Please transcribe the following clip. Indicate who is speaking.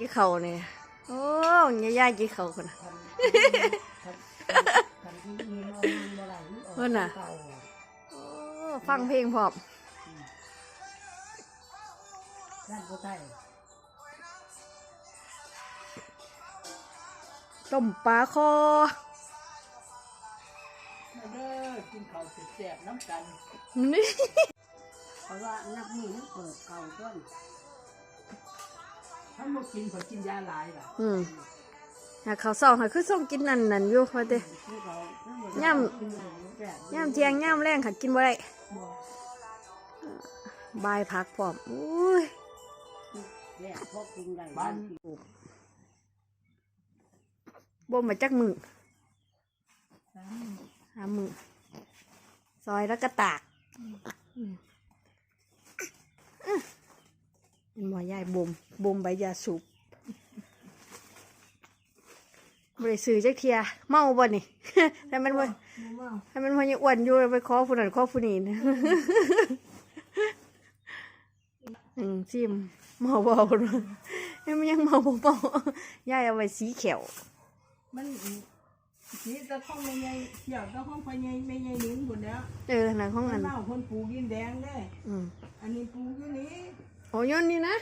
Speaker 1: กี่เขาเนี่ยโอ้ยายายกี่เขาคนน่ะ
Speaker 2: คันที่มีนอนมีบ่ไหลออก
Speaker 1: เพิ่นน่ะ
Speaker 2: เก่า
Speaker 1: โอ้ฟังเพลงพร้อม
Speaker 2: ด้านผู้ใต้
Speaker 1: ต้มปลาคอ
Speaker 3: มาเด้อกินข้าวแซ่บๆน้ำกัน
Speaker 1: นี่
Speaker 2: เพราะว่านับมือนั้นเปิดเก่าต้น
Speaker 3: ถ้าบ่กินขอกินยาหลายล่ะ
Speaker 1: อืมหาเขาวเศร้าหาคือส่งกินนั่นนั่นอยู่ว่าเด้
Speaker 2: ที่เขาทั้งหมด
Speaker 1: ย่ำ
Speaker 2: กินหมูแซ่บ
Speaker 1: ย่ามเที่ยงย่ามแรงค่ะกินบ่ได้
Speaker 2: บ่
Speaker 1: บายพักพร้อมอุ้ย
Speaker 2: แซ่บพวกกินได้
Speaker 3: บ้าน
Speaker 1: บ่มาจักมือหามือซอยแล้วก็ตากอืมอื้อ เป็นหมอยายบ่มบ่มใบยาสูบบ่ได้ซื้อจักเทีย เมาบ่นี่ แต่มันบ่ให้มันพอยังอ้วนอยู่ไปขอผู้นั้นขอผู้นี้นะอืมซิมเมาเบาๆนะให้มันยังเมาเบาๆย่ายเอาไว้สีเขียว
Speaker 3: มันสีตะข้องไม่ใหญ่เที่ยวตะข้องพ่อใหญ่ไม่ใหญ่นิ้นพุ่นแล้ว
Speaker 1: เออหนังของ
Speaker 3: มั
Speaker 1: มันน
Speaker 3: เล่าคนปลูกดินแดงเด้
Speaker 1: อืม
Speaker 3: อันนี้ปลูกอยู่นี่
Speaker 1: โอ้ยนนี่นะ